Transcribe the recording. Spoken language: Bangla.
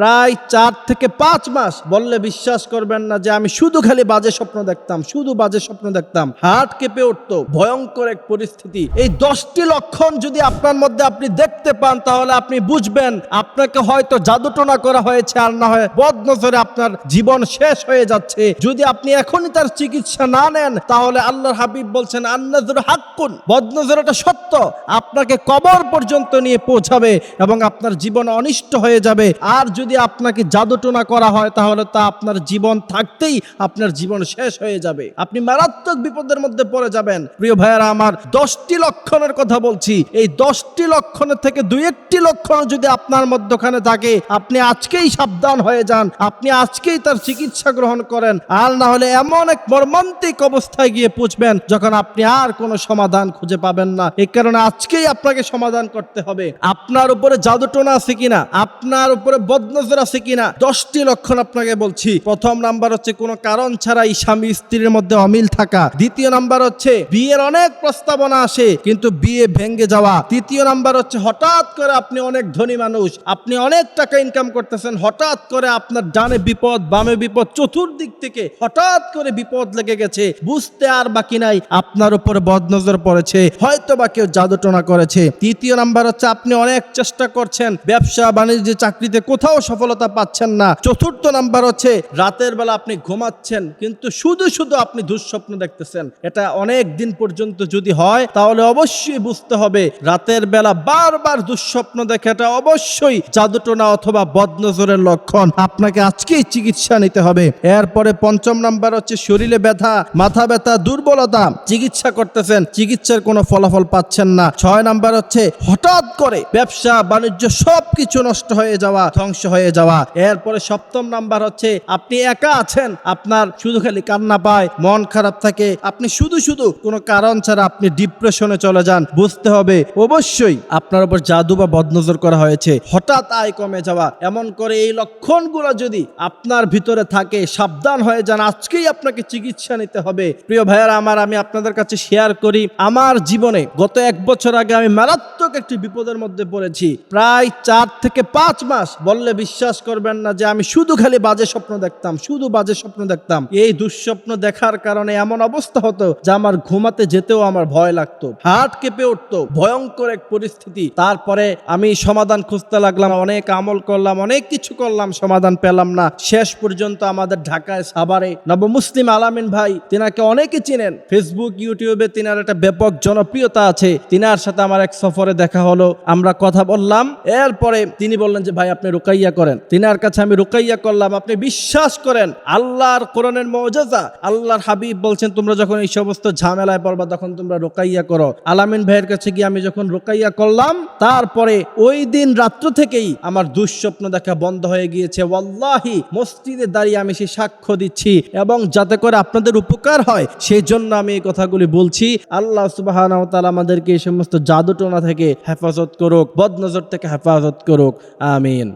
প্রায় চার থেকে পাঁচ মাস বললে বিশ্বাস করবেন না যে আমি শুধু খালি বাজে স্বপ্ন দেখতাম, শুধু বাজে স্বপ্ন দেখতাম। হার্ট কেঁপে উঠতো, ভয়ঙ্কর এক পরিস্থিতি। এই দশটি লক্ষণ যদি আপনার মধ্যে আপনি দেখতে পান, তাহলে আপনি বুঝবেন আপনাকে হয়তো জাদুটোনা করা হয়েছে আর না হয় বদনজরে আপনার জীবন শেষ হয়ে যাচ্ছে। যদি আপনি এখনই তার চিকিৎসা না নেন, তাহলে আল্লাহর হাবিব বলছেন আন্নাজুর হাক্কুন। বদনজর এটা সত্য, আপনাকে কবর পর্যন্ত নিয়ে পৌঁছাবে এবং আপনার জীবন অনিষ্ট হয়ে যাবে। আর যদি আপনাকে জাদুটোনা করা হয়, তাহলে তা আপনার জীবন থাকতেই আপনার জীবন শেষ হয়ে যাবে। আপনি মারাত্মক বিপদের মধ্যে পড়ে যাবেন। প্রিয় ভাইয়েরা, আমার দশটি লক্ষণের কথা বলছি। এই দশটি লক্ষণের থেকে দুই একটি লক্ষণ যদি আপনার মধ্যখানে থাকে, আপনি আজকেই সাবধান হয়ে যান। আপনি আজকেই তার চিকিৎসা গ্রহণ করেন। আর না হলে এমন এক মর্মান্তিক অবস্থায় গিয়ে পৌঁছবেন যখন আপনি আর কোনো সমাধান খুঁজে পাবেন না। এই কারণে আজকেই আপনাকে সমাধান করতে হবে। আপনার উপরে জাদুটোনা আছে কিনা? আপনার উপরে বদনজর আছে কিনা? দশটি লক্ষণ আপনাকে বলছি। প্রথম নাম্বার হচ্ছে, কোনো কারণ ছাড়াই স্বামী স্ত্রীর মধ্যে অমিল থাকা। দ্বিতীয় নাম্বার হচ্ছে, বিয়ের অনেক প্রস্তাবনা আসে, কিন্তু বিয়ে ভেঙ্গে যাওয়া। তৃতীয় নাম্বার হচ্ছে, হঠাৎ করে আপনি অনেক ধনী মানুষ, আপনি অনেক টাকা ইনকাম করতেছেন, হঠাৎ করে আপনার ডানে বিপদ, বামে বিপদ, চতুর্দিক থেকে হঠাৎ করে বিপদ লেগে গেছে। বুঝতে আর বাকি নাই, আপনার উপরে বদনজর পড়েছে হয়তো বা কেউ জাদুটনা করেছে। তৃতীয় নাম্বার হচ্ছে, আপনি অনেক চেষ্টা করছেন, ব্যবসা, বাণিজ্য, চাকরিতে কোথাও সফলতা পাচ্ছেন না। চতুর্থ নাম্বার হচ্ছে, রাতের বেলা আপনি ঘুমাচ্ছেন, কিন্তু শুধু শুধু আপনি দুঃস্বপ্ন দেখতেছেন। এটা অনেক দিন পর্যন্ত যদি হয়, তাহলে অবশ্যই বুঝতে হবে, রাতের বেলা বারবার দুঃস্বপ্ন দেখে এটা অবশ্যই জাদুটোনা অথবা বদনজরের লক্ষণ। আপনাকে আজকেই চিকিৎসা নিতে হবে। এরপরে পঞ্চম নাম্বার হচ্ছে, শরীরে ব্যথা, মাথা ব্যথা, দুর্বলতা, চিকিৎসা করতেছেন, চিকিৎসার কোনো ফলাফল পাচ্ছেন না। ছয় নাম্বার হচ্ছে, হঠাৎ করে ব্যবসা, বাণিজ্য সব কিছু নষ্ট হয়ে যাওয়া, ধ্বংস হয়ে যাওয়া। এরপরে সপ্তম নাম্বার হচ্ছে, আপনি একা আছেন, আপনার শুধু খালি কান্না পায়, মন খারাপ থাকে। আপনি শুধু শুধু কোনো কারণ ছাড়া আপনি ডিপ্রেশনে চলে যান। বুঝতে হবে, অবশ্যই আপনার উপর জাদু বা বদনজর করা হয়েছে। হঠাৎ আয় কমে যাওয়া। এমন করে এই লক্ষণগুলো যদি আপনার ভিতরে থাকে, সাবধান হয়ে যান। আজকেই আপনাকে চিকিৎসা নিতে হবে। প্রিয় ভাইয়ারা আমার, আমি আপনাদের কাছে শেয়ার করি। আমার জীবনে গত এক বছর আগে আমি মারাত্মক একটি বিপদের মধ্যে পড়েছি। প্রায় চার থেকে পাঁচ মাস বললে বিশ্বাস করবেন না যে আমি শুধু খালি বাজে স্বপ্ন দেখতাম, শুধু বাজে স্বপ্ন দেখতাম। এই দুঃস্বপ্ন দেখার কারণে এমন অবস্থা হতো যে আমার ঘুমাতে যেতেও আমার ভয় লাগতো হার্ট কেঁপে উঠতো, ভয়ঙ্কর এক পরিস্থিতি। তারপরে আমি সমাধান খুঁজতে লাগলাম, অনেক আমল করলাম, অনেক কিছু করলাম, সমাধান পেলাম না। শেষ পর্যন্ত আমাদের ঢাকায় সাভারে নব মুসলিম আলামিন ভাই, তিনাকে অনেকে চিনেন। ফেসবুক, ইউটিউবে তিনার একটা ব্যাপক জনপ্রিয়তা আছে। তিনার সাথে আমার এক সফরে দেখা হলো, আমরা কথা বললাম। এরপরে তিনি বললেন যে, ভাই, আপনি রুকাইয়া করেন। তিনার কাছে আমি রুকাইয়া করলাম। আপনি বিশ্বাস করেন, আল্লাহর কোরআনের মৌজাজা। আল্লাহর হাবিব বলছেন, তোমরা যখন এই সমস্ত ঝামেলায় পড়বা, তখন তোমরা রোকাইয়া করো। আলামিন ভাইয়ের কাছে গিয়ে আমি যখন রোকাইয়া করলাম, তারপরে ওই দিন রাত্র থেকেই আমার দুঃস্বপ্ন দেখা বন্ধ হয়ে গিয়েছে। ওয়াল্লাহি, মসজিদে দাঁড়িয়ে আমি সে সাক্ষ্য দিচ্ছি এবং যাতে করে আপনাদের উপকার হয় সেই জন্য আমি এই কথাগুলি বলছি। আল্লাহ সুবাহ আমাদেরকে এই সমস্ত জাদুটোনা থেকে হেফাজত করুক বদনজর থেকে হেফাজত করুক আমিন।